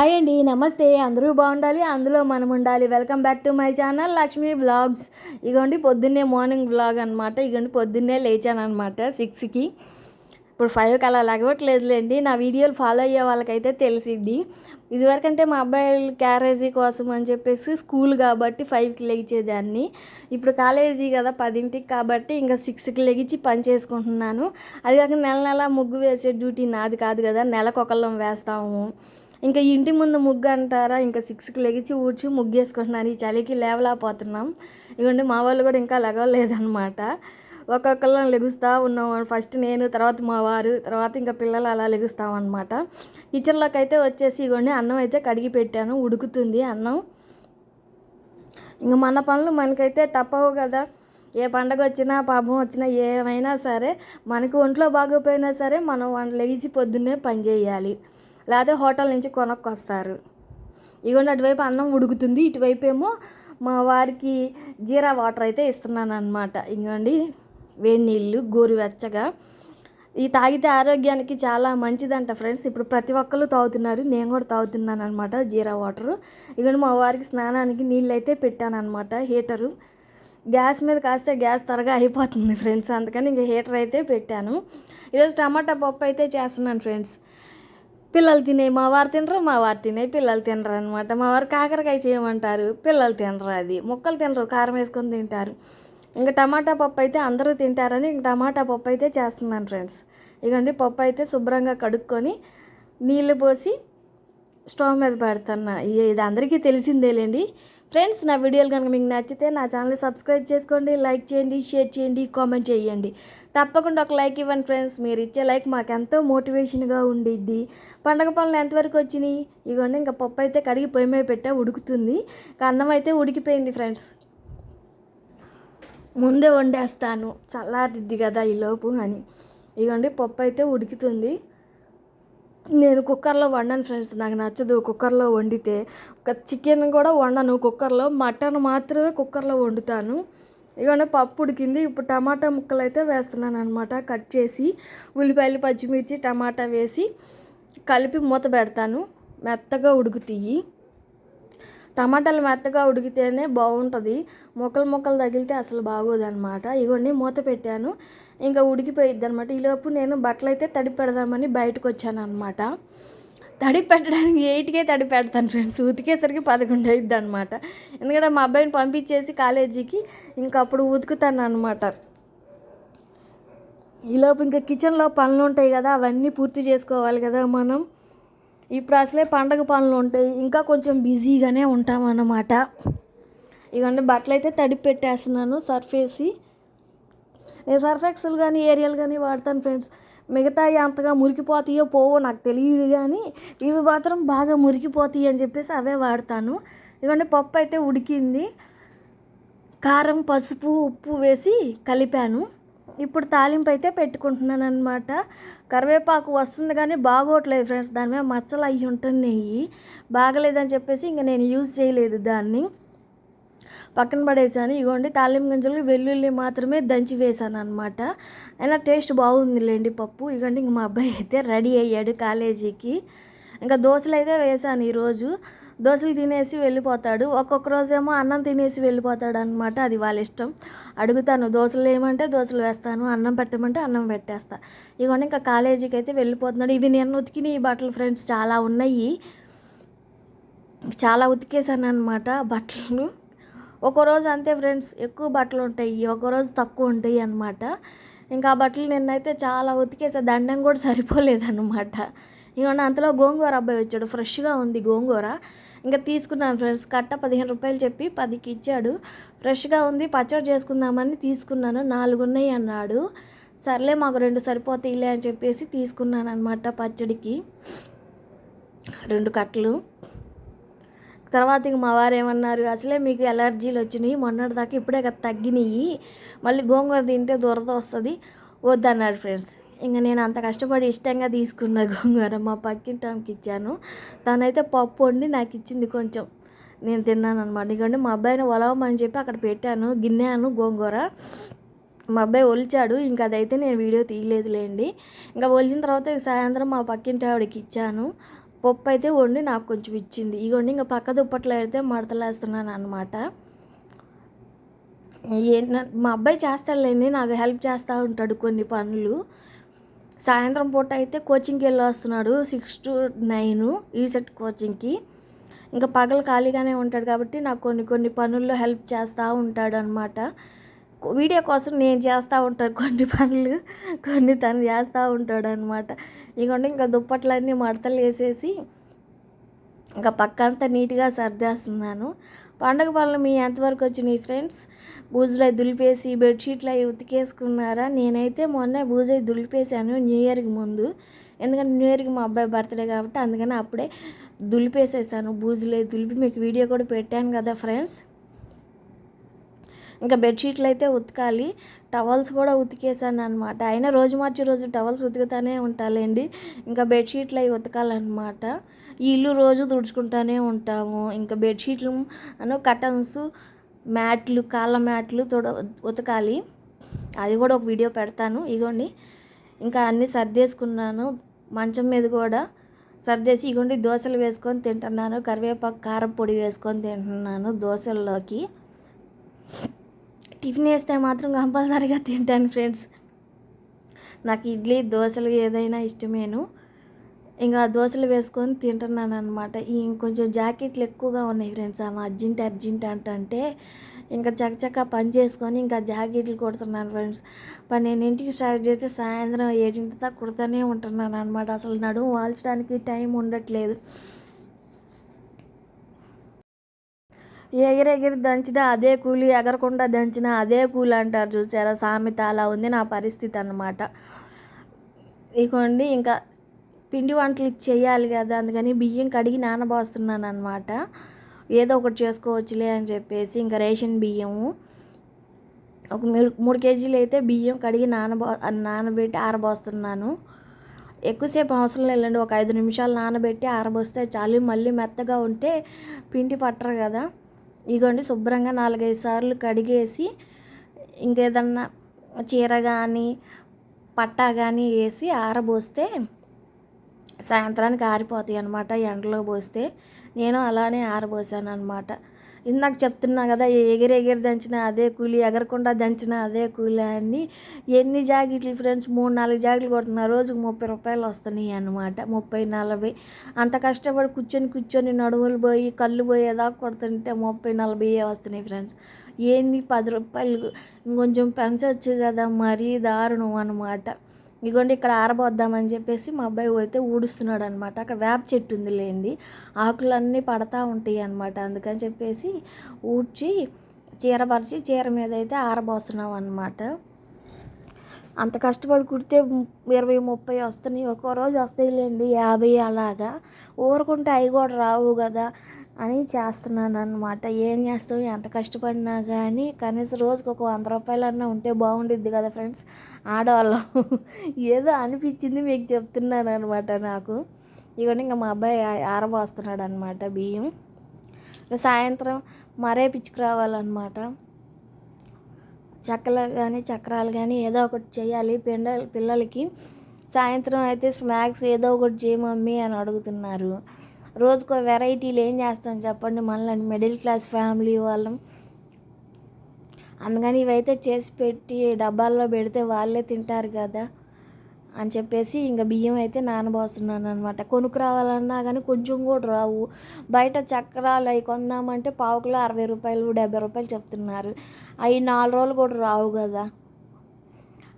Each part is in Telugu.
హాయ్ అండి నమస్తే. అందరూ బాగుండాలి అందులో మనం ఉండాలి welcome back to my channel Lakshmi blogs ఇగోండి పొద్దున్నే మార్నింగ్ బ్లాగ్ అనమాట ఇగోండి పొద్దున్నే లేచాను అనమాట సిక్స్కి ఇప్పుడు ఫైవ్కి అలా లగవట్లేదులేండి. నా వీడియోలు ఫాలో అయ్యే వాళ్ళకైతే తెలిసిద్ది. ఇదివరకంటే మా అబ్బాయి క్యారేజీ కోసం అని చెప్పేసి స్కూల్ కాబట్టి ఫైవ్కి లెగిచేదాన్ని ఇప్పుడు కాలేజీ కదా పదింటికి కాబట్టి ఇంకా సిక్స్కి లెగిచి పని చేసుకుంటున్నాను. అది కాక నెల నెల ముగ్గు వేసే డ్యూటీ నాది కాదు కదా నెలకొకళ్ళం వేస్తాము. ఇంకా ఇంటి ముందు ముగ్గు అంటారా? ఇంకా సిక్స్కి లెగిచి ఊడ్చి ముగ్గు వేసుకుంటున్నారు. ఈ చలికి లేవలేకపోతున్నాం. ఇదిగోండి మా వాళ్ళు కూడా ఇంకా లెగవలేదన్నమాట ఒక్కొక్కళ్ళం లెగుస్తూ ఉన్నాం. ఫస్ట్ నేను తర్వాత మా వారు తర్వాత ఇంకా పిల్లలు అలా లెగుస్తాం అనమాట కిచెన్లోకి అయితే వచ్చేసి ఇగోండి అన్నం అయితే కడిగి పెట్టాను. ఉడుకుతుంది అన్నం. ఇంక మన పనులు మనకైతే తప్పవు కదా. ఏ పండగ వచ్చినా పాపం వచ్చినా ఏమైనా సరే మనకి ఒంట్లో బాగోపోయినా సరే మనం వాళ్ళు లెగిసి పొద్దున్నే పని చేయాలి. లేకపోతే హోటల్ నుంచి కొనక్కొస్తారు. ఇగోండి అటువైపు అన్నం ఉడుకుతుంది ఇటువైపు ఏమో మా వారికి జీరా వాటర్ అయితే ఇస్తున్నాను అనమాట ఇంకోండి వేడి నీళ్ళు గోరువెచ్చగా. ఈ తాగితే ఆరోగ్యానికి చాలా మంచిదంట ఫ్రెండ్స్. ఇప్పుడు ప్రతి ఒక్కరు తాగుతున్నారు నేను కూడా తాగుతున్నాను అనమాట జీరా వాటర్. ఇగోండి మా వారికి స్నానానికి నీళ్ళు అయితే పెట్టాను అనమాట హీటరు. గ్యాస్ మీద కాస్తే గ్యాస్ త్వరగా అయిపోతుంది ఫ్రెండ్స్ అందుకని ఇంకా హీటర్ అయితే పెట్టాను. ఈరోజు టమాటా పప్పు అయితే చేస్తున్నాను ఫ్రెండ్స్. పిల్లలు తినే మా వారు తినరు మా వారు తినే పిల్లలు తినరు అనమాట మా వారు కాకరకాయ చేయమంటారు పిల్లలు తినరు అది. ముక్కలు తినరు కారం వేసుకొని తింటారు. ఇంకా టమాటా పప్పు అయితే అందరూ తింటారని ఇంక టమాటా పప్పు అయితే చేస్తున్నాను ఫ్రెండ్స్. ఇకండి పప్పు అయితే శుభ్రంగా కడుక్కొని నీళ్ళు పోసి స్టవ్ మీద పెడుతున్నా. ఇది అందరికీ తెలిసిందేలేండి. ఫ్రెండ్స్ నా వీడియోలు కనుక మీకు నచ్చితే నా ఛానల్ సబ్స్క్రైబ్ చేసుకోండి లైక్ చేయండి షేర్ చేయండి కామెంట్ చేయండి. తప్పకుండా ఒక లైక్ ఇవ్వండి ఫ్రెండ్స్. మీరు ఇచ్చే లైక్ మాకు ఎంతో మోటివేషన్గా ఉండిద్ది. పండగ పనులు ఎంతవరకు వచ్చినాయి? ఇగోండి ఇంకా పప్పు అయితే కడిగి పొయ్యి మీద పెట్టా ఉడుకుతుంది. అన్నం అయితే ఉడికిపోయింది ఫ్రెండ్స్. ముందే వండేస్తాను. చల్లారిద్ది కదా ఈ లోపు అని. ఇగోండి పప్పు అయితే ఉడుకుతుంది. నేను కుక్కర్లో వండను ఫ్రెండ్స్. నాకు నచ్చదు కుక్కర్లో వండితే. ఒక చికెన్ కూడా వండను. కుక్కర్లో మటన్ మాత్రమే కుక్కర్లో వండుతాను. ఇవన్నీ పప్పు ఉడికింది. ఇప్పుడు టమాటా ముక్కలు అయితే వేస్తున్నాను అనమాట కట్ చేసి ఉల్లిపాయలు పచ్చిమిర్చి టమాటా వేసి కలిపి మూత పెడతాను. మెత్తగా ఉడుకుతాయి. టమాటాలు మెత్తగా ఉడికితేనే బాగుంటుంది. మొక్కలు మొక్కలు తగిలితే అసలు బాగోదు అనమాట ఇవన్నీ మూత పెట్టాను. ఇంకా ఉడికిపోయిద్ది అనమాట ఈలోపు నేను బట్టలు అయితే తడి పెడదామని బయటకు వచ్చాను అనమాట తడి పెట్టడానికి ఎయిట్కే తడి పెడతాను ఫ్రెండ్స్ ఉతికేసరికి పదకొండు అయిద్ది అనమాట ఎందుకంటే మా అబ్బాయిని పంపించేసి కాలేజీకి ఇంకప్పుడు ఉతుకుతాను అనమాట ఈలోపు ఇంకా కిచెన్లో పనులు ఉంటాయి కదా అవన్నీ పూర్తి చేసుకోవాలి కదా మనం. ఇప్పుడు అసలే పండగ పనులు ఉంటాయి ఇంకా కొంచెం బిజీగానే ఉంటాం అన్నమాట ఇవన్నీ బట్టలు అయితే తడి పెట్టేస్తున్నాను సర్ఫేసి నేను సర్ఫ్ ఎక్సెల్ కానీ ఏరియల్ కానీ వాడతాను ఫ్రెండ్స్ మిగతా అంతగా మురికిపోతాయో పోవో నాకు తెలియదు కానీ ఇవి మాత్రం బాగా మురికిపోతాయి అని చెప్పేసి అవే వాడతాను. ఇవన్నీ పప్పు అయితే ఉడికింది. కారం పసుపు ఉప్పు వేసి కలిపాను. ఇప్పుడు తాలింపు అయితే పెట్టుకుంటున్నాను అనమాట కరివేపాకు వస్తుంది కానీ బాగోట్లేదు ఫ్రెండ్స్ దాని మీద మచ్చలు అయ్యి ఉంటున్నాయి. బాగలేదని చెప్పేసి ఇంకా నేను యూజ్ చేయలేదు దాన్ని. పక్కన పడేసాను. ఇగోండి తాలింపు గింజలు వెల్లుల్లి మాత్రమే దంచి వేసాను అనమాట అయినా టేస్ట్ బాగుందిలేండి పప్పు. ఇగోండి ఇంక మా అబ్బాయి అయితే రెడీ అయ్యాడు కాలేజీకి. ఇంకా దోశలు అయితే వేసాను ఈరోజు. దోశలు తినేసి వెళ్ళిపోతాడు. ఒక్కొక్క రోజేమో అన్నం తినేసి వెళ్ళిపోతాడు అనమాట అది వాళ్ళ ఇష్టం. అడుగుతాను దోశలు ఏమంటే దోశలు వేస్తాను. అన్నం పెట్టమంటే అన్నం పెట్టేస్తా. ఇవన్నీ ఇంకా కాలేజీకి అయితే వెళ్ళిపోతున్నాడు. ఇవి నేను ఉతికిన ఈ బట్టలు ఫ్రెండ్స్ చాలా ఉన్నాయి. చాలా ఉతికేసాను అనమాట బట్టలు. ఒక రోజు అంతే ఫ్రెండ్స్ ఎక్కువ బట్టలు ఉంటాయి ఒక రోజు తక్కువ ఉంటాయి అనమాట ఇంకా ఆ బట్టలు నిన్నైతే చాలా ఉతికేసా దండం కూడా సరిపోలేదన్నమాట. ఇంకొన్న అంతలో గోంగూర అబ్బాయి వచ్చాడు ఫ్రెష్గా ఉంది గోంగూర. ఇంకా తీసుకున్నాను ఫ్రెండ్స్ కట్ట పదిహేను రూపాయలు చెప్పి పదికి ఇచ్చాడు. ఫ్రెష్గా ఉంది పచ్చడి చేసుకుందామని తీసుకున్నాను నాలుగు ఉన్నాయి అన్నాడు. సర్లే మాకు రెండు సరిపోతాయిలే అని చెప్పేసి తీసుకున్నాను అనమాట పచ్చడికి. రెండు కట్టలు. తర్వాత ఇంక మా వారు ఏమన్నారు అసలే మీకు ఎలర్జీలు వచ్చినాయి మొన్నటి దాకా ఇప్పుడే కదా తగ్గినాయి మళ్ళీ గోంగూర తింటే దురద వస్తుంది వద్దన్నారు ఫ్రెండ్స్ ఇంకా నేను అంత కష్టపడి ఇష్టంగా తీసుకున్న గోంగూర మా పక్కింటానికి ఇచ్చాను. తనైతే పప్పు వండి నాకు ఇచ్చింది కొంచెం. నేను తిన్నాను అనమాట ఎందుకంటే మా అబ్బాయిని ఒలవమని చెప్పి అక్కడ పెట్టాను గిన్నెను గోంగూర. మా అబ్బాయి ఒలిచాడు ఇంకా అదైతే నేను వీడియో తీయలేదులేండి. ఇంకా ఒలిచిన తర్వాత సాయంత్రం మా పక్కింటి ఆవిడకి ఇచ్చాను. పప్పు అయితే వండి నాకు కొంచెం ఇచ్చింది. ఇగోండి ఇంకా పక్క దుప్పట్లో అయితే మడతలేస్తున్నాను అనమాట మా అబ్బాయి చేస్తాడులేండి నాకు హెల్ప్ చేస్తూ ఉంటాడు కొన్ని పనులు. సాయంత్రం పూట అయితే కోచింగ్కి వెళ్ళి వస్తున్నాడు సిక్స్ టు నైన్ ఈసెట్ కోచింగ్కి. ఇంకా పగలు ఖాళీగానే ఉంటాడు కాబట్టి నాకు కొన్ని కొన్ని పనుల్లో హెల్ప్ చేస్తూ ఉంటాడు అనమాట వీడియో కోసం నేను చేస్తూ ఉంటాను కొన్ని పనులు కొన్ని తను చేస్తూ ఉంటాడు అనమాట ఇదిగోండి ఇంకా దుప్పట్లన్నీ మడతలు వేసేసి ఇంకా పక్కంతా నీట్గా సర్దేస్తున్నాను. పండగ పనులు మీ ఎంతవరకు వచ్చినాయి ఫ్రెండ్స్? బూజులు దులిపేసి బెడ్షీట్లు అవి ఉతికేసుకున్నారా? నేనైతే మొన్న బూజు అవి దులిపేశాను న్యూ ఇయర్కి ముందు. ఎందుకంటే న్యూ ఇయర్కి మా అబ్బాయి బర్త్డే కాబట్టి అందుకని అప్పుడే దులిపేసేసాను బూజులు దులిపి మీకు వీడియో కూడా పెట్టాను కదా ఫ్రెండ్స్. ఇంకా బెడ్షీట్లు అయితే ఉతకాలి. టవల్స్ కూడా ఉతికేసాను అనమాట అయినా రోజు మార్చి రోజు టవల్స్ ఉతుకుతానే ఉంటాలండి. ఇంకా బెడ్షీట్లు అవి ఉతకాలన్నమాట. ఈ ఇల్లు రోజు తుడుచుకుంటానే ఉంటాము. ఇంకా బెడ్షీట్లు అను కటన్స్ మ్యాట్లు కాళ్ళ మ్యాట్లు తొడ ఉతకాలి. అది కూడా ఒక వీడియో పెడతాను. ఇగోండి. ఇంకా అన్నీ సర్దేసుకున్నాను. మంచం మీద కూడా సర్దేసి ఇగోండి దోశలు వేసుకొని తింటున్నాను. కరివేపాకు కారం పొడి వేసుకొని తింటున్నాను దోశల్లోకి. టిఫిన్ వేస్తే మాత్రం కంపల్సరీగా తింటాను ఫ్రెండ్స్. నాకు ఇడ్లీ దోశలు ఏదైనా ఇష్టమేను. ఇంకా దోశలు వేసుకొని తింటున్నాను అనమాట ఇంకొంచెం జాకెట్లు ఎక్కువగా ఉన్నాయి ఫ్రెండ్స్. ఆమె అర్జెంట్ అర్జెంట్ అంటే ఇంకా చక్కచక్క పని చేసుకొని ఇంకా జాకెట్లు కుడుతున్నాను ఫ్రెండ్స్. పన్నెండింటికి స్టార్ట్ చేస్తే సాయంత్రం ఏడింటి దాకా కుడుతూనే ఉంటున్నాను అనమాట అసలు నడుము వాల్చడానికి టైం ఉండట్లేదు. ఎగిరెగిరి దంచిన అదే కూలి ఎగరకుండా దంచిన అదే కూలి అంటారు చూసారా? సామెత అలా ఉంది నా పరిస్థితి అన్నమాట. ఇగోండి ఇంకా పిండి వంటలు చేయాలి కదా అందుకని బియ్యం కడిగి నానబోస్తున్నాను అనమాట ఏదో ఒకటి చేసుకోవచ్చులే అని చెప్పేసి ఇంకా రేషన్ బియ్యము. ఒక మూడు కేజీలు అయితే బియ్యం కడిగి నానబో నానబెట్టి ఆరబోస్తున్నాను. ఎక్కువసేపు అవసరం లేదండి ఒక ఐదు నిమిషాలు నానబెట్టి ఆరబోస్తే చాలు. మళ్ళీ మెత్తగా ఉంటే పిండి పట్టరు కదా. ఇగోండి శుభ్రంగా నాలుగైదు సార్లు కడిగేసి ఇంకేదన్నా చీర కానీ పట్టా కానీ వేసి ఆరబోస్తే సాయంత్రానికి ఆరిపోతాయి అనమాట ఎండలో పోస్తే. నేను అలానే ఆరబోసాను అనమాట ఇందాక చెప్తున్నా కదా ఎగిరి ఎగిరి దంచిన అదే కూలి ఎగరకుండా దంచిన అదే కూలి అని ఎన్ని జాకెట్లు ఫ్రెండ్స్ మూడు నాలుగు జాకెట్లు కొడుతున్నారు రోజుకు ముప్పై రూపాయలు వస్తున్నాయి అనమాట ముప్పై నలభై. అంత కష్టపడి కూర్చొని కూర్చొని నడువులు పోయి కళ్ళు పోయేదాకా కొడుతుంటే ముప్పై నలభై వస్తున్నాయి ఫ్రెండ్స్ ఏంది పది రూపాయలు? ఇంకొంచెం పెంచవచ్చు కదా మరీ దారుణం అనమాట ఇగోండి ఇక్కడ ఆరబోద్దామని చెప్పేసి మా అబ్బాయి అయితే ఊడుస్తున్నాడు అనమాట అక్కడ వేప చెట్టు ఉంది లేండి ఆకులన్నీ పడతా ఉంటాయి అనమాట అందుకని చెప్పేసి ఊడ్చి చీరపరిచి చీర మీద అయితే ఆరబోస్తున్నాం అనమాట అంత కష్టపడి కుడితే ఇరవై ముప్పై వస్తున్నాయి. ఒక్కో రోజు వస్తాయిలేండి యాభై అలాగా. ఊరుకుంటే అవి కూడా రావు కదా. అని చేస్తున్నాను అనమాట ఏం చేస్తాం ఎంత కష్టపడినా కానీ కనీసం రోజుకి ఒక వంద రూపాయలన్నా ఉంటే బాగుండిద్ది కదా ఫ్రెండ్స్. ఆడవాళ్ళం. ఏదో అనిపించింది మీకు చెప్తున్నాను అనమాట నాకు. ఇవన్నీ ఇంకా మా అబ్బాయి ఆరబోస్తున్నాడు అనమాట బియ్యం. సాయంత్రం మరే పిచ్చుకురావాలన్నమాట చెక్కలు కానీ చక్రాలు కానీ ఏదో ఒకటి చేయాలి. పిండ పిల్లలకి సాయంత్రం అయితే స్నాక్స్ ఏదో ఒకటి చేయమమ్మీ అని అడుగుతున్నారు. రోజుకో వెరైటీలు ఏం చేస్తాం చెప్పండి మళ్ళీ మిడిల్ క్లాస్ ఫ్యామిలీ వాళ్ళం. అందుకని ఇవైతే చేసి పెట్టి డబ్బాల్లో పెడితే వాళ్ళే తింటారు కదా అని చెప్పేసి ఇంకా బియ్యం అయితే నానబోస్తున్నాను అనమాట కొనుక్కు రావాలన్నా కానీ కొంచెం కూడా రావు. బయట చక్రాలు అవి కొందామంటే పావుకులో అరవై రూపాయలు డెబ్బై రూపాయలు చెప్తున్నారు. అవి నాలుగు రోజులు కూడా రావు కదా.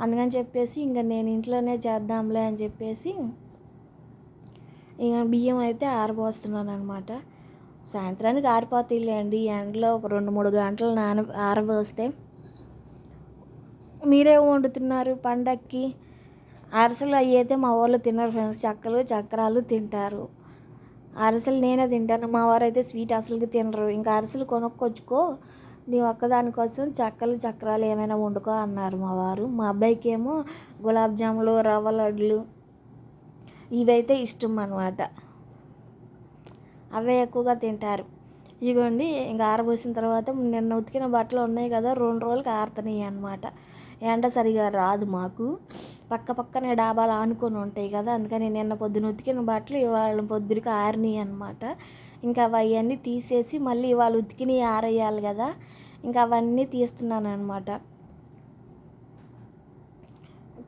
అందుకని చెప్పేసి ఇంకా నేను ఇంట్లోనే చేద్దాంలే అని చెప్పేసి ఇక బియ్యం అయితే ఆరబోస్తున్నాను అనమాట సాయంత్రానికి ఆరిపోతాయిలేండి ఎండలో ఒక రెండు మూడు గంటలు నాన ఆరబోస్తే మీరే వండుతున్నారు పండక్కి? అరసలు అవి అయితే మా వాళ్ళు తినరు ఫ్రెండ్స్. చక్కలు చక్రాలు తింటారు. అరసలు నేనే తింటాను. మా వారు అయితే స్వీట్ అసలుకి తినరు. ఇంకా అరసలు కొనుక్కొచ్చుకో నీ ఒక్కదానికోసం చక్కలు చక్రాలు ఏమైనా వండుకో అన్నారు మా వారు. మా అబ్బాయికి ఏమో గులాబ్ జాములు రవ్వ లడ్లు ఇవైతే ఇష్టం అనమాట అవే ఎక్కువగా తింటారు. ఇగోండి ఇంకా ఆరబోసిన తర్వాత నిన్న ఉతికిన బట్టలు ఉన్నాయి కదా రెండు రోజులకి ఆరుతున్నాయి అనమాట ఎండ సరిగా రాదు మాకు. పక్క పక్కనే డాబాలు ఆనుకొని ఉంటాయి కదా అందుకని నిన్న పొద్దున ఉతికిన బట్టలు ఇవాళ పొద్దుడికి ఆరినాయి అనమాట ఇంకా అవన్నీ తీసేసి మళ్ళీ ఇవాళ ఉతికినవి ఆరేయాలి కదా ఇంకా అవన్నీ తీస్తున్నాను అనమాట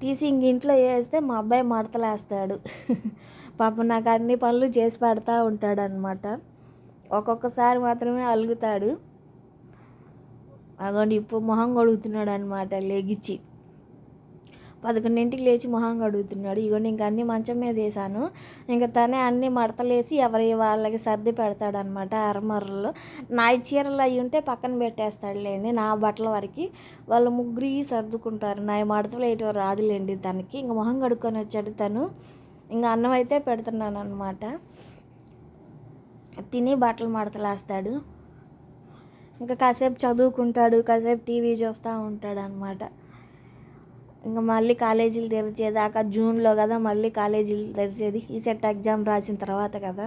తీసి ఇంక ఇంట్లో వేస్తే మా అబ్బాయి మడతలేస్తాడు. పాపం నాకు అన్ని పనులు చేసి పెడతా ఉంటాడు అనమాట ఒక్కొక్కసారి మాత్రమే అలుగుతాడు. అగోండి ఇప్పుడు మొహం కొడుగుతున్నాడు అనమాట లెగిచి. పదకొండింటికి లేచి మొహం కడుగుతున్నాడు. ఇగో ఇంక అన్ని మంచం మీద వేసాను ఇంకా తనే అన్ని మడతలేసి ఎవరి వాళ్ళకి సర్ది పెడతాడు అనమాట అరమరలో నా చీరలు అవి ఉంటే పక్కన పెట్టేస్తాడులేండి. నా బట్టల వరకు వాళ్ళు ముగ్గురి సర్దుకుంటారు. నా మడతలు వేయటం రాదులేండి తనకి. ఇంక మొహం కడుక్కొని వచ్చాడు తను. ఇంకా అన్నం అయితే పెడుతున్నాను అనమాట తిని బట్టలు మడతలేస్తాడు. ఇంకా కాసేపు చదువుకుంటాడు. కాసేపు టీవీ చూస్తూ ఉంటాడు అనమాట ఇంకా మళ్ళీ కాలేజీలు తెరిచేదాకా జూన్లో కదా మళ్ళీ కాలేజీలు తెరిచేది. ఈసెట్ ఎగ్జామ్ రాసిన తర్వాత కదా.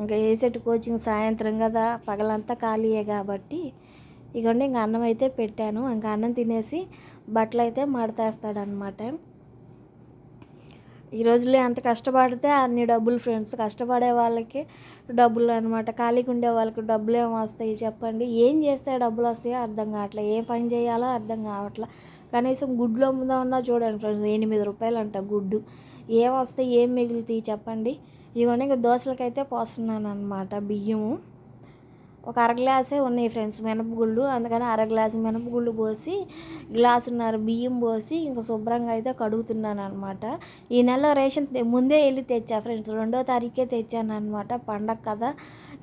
ఇంకా ఈసెట్ కోచింగ్ సాయంత్రం కదా పగలంతా ఖాళీయే కాబట్టి ఇగోండి ఇంకా అన్నం అయితే పెట్టాను. ఇంకా అన్నం తినేసి బట్టలు అయితే మడతేస్తాడనమాట ఈ రోజులో ఎంత కష్టపడితే అన్ని డబ్బులు ఫ్రెండ్స్ కష్టపడే వాళ్ళకి డబ్బులు అనమాట ఖాళీగా ఉండే వాళ్ళకి డబ్బులు ఏమి వస్తాయి చెప్పండి. ఏం చేస్తే డబ్బులు వస్తాయో అర్థం కావట్లేదు ఏ పని చేయాలో అర్థం కావట్లే. కనీసం గుడ్లో గుడ్లు ఉన్నా చూడండి ఫ్రెండ్స్ ఎనిమిది రూపాయలు అంట గుడ్డు. ఏం వస్తే ఏం మిగులుతాయి చెప్పండి. ఇవన్నీ ఇంకా దోశలకైతే పోస్తున్నాను అనమాట బియ్యము. ఒక అర గ్లాసే ఉన్నాయి ఫ్రెండ్స్ మినపగుళ్ళు. అందుకని అర గ్లాసు మినపగుళ్ళు పోసి గ్లాసున్నర బియ్యం పోసి ఇంకా శుభ్రంగా అయితే కడుగుతున్నాను అనమాట ఈ నెల రేషన్ ముందే వెళ్ళి తెచ్చా ఫ్రెండ్స్. రెండో తారీఖే తెచ్చాను అనమాట పండగ కదా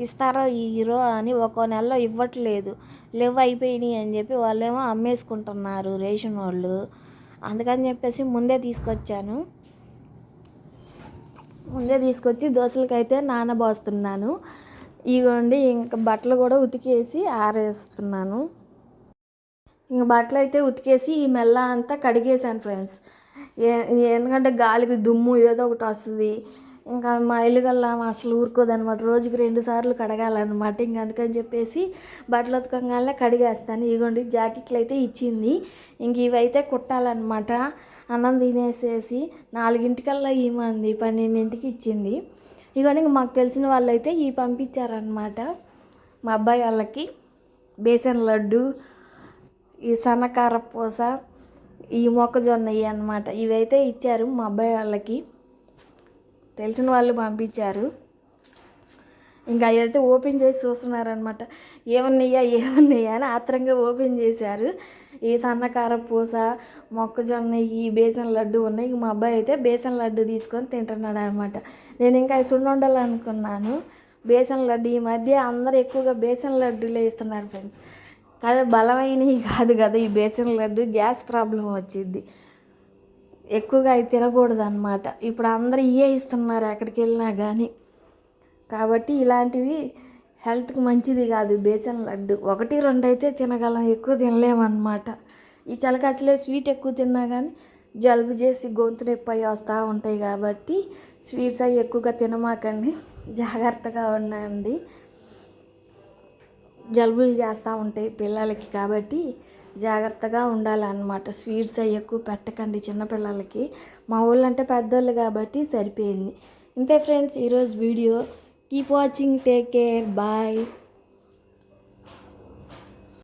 ఇస్తారో ఈరో అని ఒక్కో నెలలో ఇవ్వట్లేదు. లేవు అయిపోయినాయి అని చెప్పి వాళ్ళేమో అమ్మేసుకుంటున్నారు రేషన్ వాళ్ళు. అందుకని చెప్పేసి ముందే తీసుకొచ్చాను. ముందే తీసుకొచ్చి దోశలకైతే నానబోస్తున్నాను. ఇగోండి ఇంకా బట్టలు కూడా ఉతికేసి ఆరేస్తున్నాను. ఇంకా బట్టలు అయితే ఉతికేసి ఈ మెల్ల అంతా కడిగేసాను ఫ్రెండ్స్. ఏ- ఎందుకంటే గాలికి దుమ్ము ఏదో ఒకటి వస్తుంది. ఇంకా మా ఇల్లు కల్లా అసలు ఊరుకోదనమాట. రోజుకి రెండు సార్లు కడగాలన్నమాట. ఇంక అందుకని చెప్పేసి బట్టలు ఉతకంగానే కడిగేస్తాను. ఇగోండి జాకెట్లు అయితే ఇచ్చింది. ఇంక ఇవైతే కుట్టాలన్నమాట. అన్నం తినేసేసి నాలుగింటికల్లా ఇమ్మంది పన్నెండింటికి ఇచ్చింది. ఇంక మాకు తెలిసిన వాళ్ళైతే ఈ పంపించారనమాట మా అబ్బాయి వాళ్ళకి బేసన్ లడ్డు ఈ సన్నకార పూస ఈ మొక్కజొన్న ఇవి అనమాట ఇవైతే ఇచ్చారు మా అబ్బాయి వాళ్ళకి. తెలిసిన వాళ్ళు పంపించారు. ఇంకా అయితే ఓపెన్ చేసి చూస్తున్నారనమాట ఏమన్నాయా ఏమన్నాయా అని ఆత్రంగా ఓపెన్ చేశారు. ఈ సన్నకార పూస మొక్కజొన్న ఈ బేసన్ లడ్డు ఉన్నాయి. మా అబ్బాయి అయితే బేసన్ లడ్డు తీసుకొని తింటున్నాడు అనమాట నేను ఇంకా సున్నుండలు బేసన్ లడ్డు ఈ మధ్య అందరూ ఎక్కువగా బేసన్ లడ్డులే ఇస్తున్నారు ఫ్రెండ్స్. కానీ బలమైనవి కాదు కదా ఈ బేసన్ లడ్డు గ్యాస్ ప్రాబ్లం వచ్చింది ఎక్కువగా అవి తినకూడదు అనమాట ఇప్పుడు అందరూ ఇవే ఇస్తున్నారు ఎక్కడికి వెళ్ళినా కానీ కాబట్టి ఇలాంటివి హెల్త్కి మంచిది కాదు బేసన్ లడ్డు. ఒకటి రెండు అయితే తినగలం. ఎక్కువ తినలేమన్నమాట ఈ చలక అసలే స్వీట్ ఎక్కువ తిన్నా కానీ జలుబు చేసి గొంతు నొప్పి వస్తూ ఉంటాయి కాబట్టి స్వీట్స్ అవి ఎక్కువగా తినమాకండి. జాగ్రత్తగా ఉండండి. జలుబులు చేస్తూ ఉంటాయి పిల్లలకి కాబట్టి జాగ్రత్తగా ఉండాలన్నమాట. స్వీట్స్ అవి ఎక్కువ పెట్టకండి చిన్నపిల్లలకి. మా ఊళ్ళో అంటే పెద్దోళ్ళు కాబట్టి సరిపోయింది. ఇంతే ఫ్రెండ్స్ ఈరోజు video. Keep watching take care bye.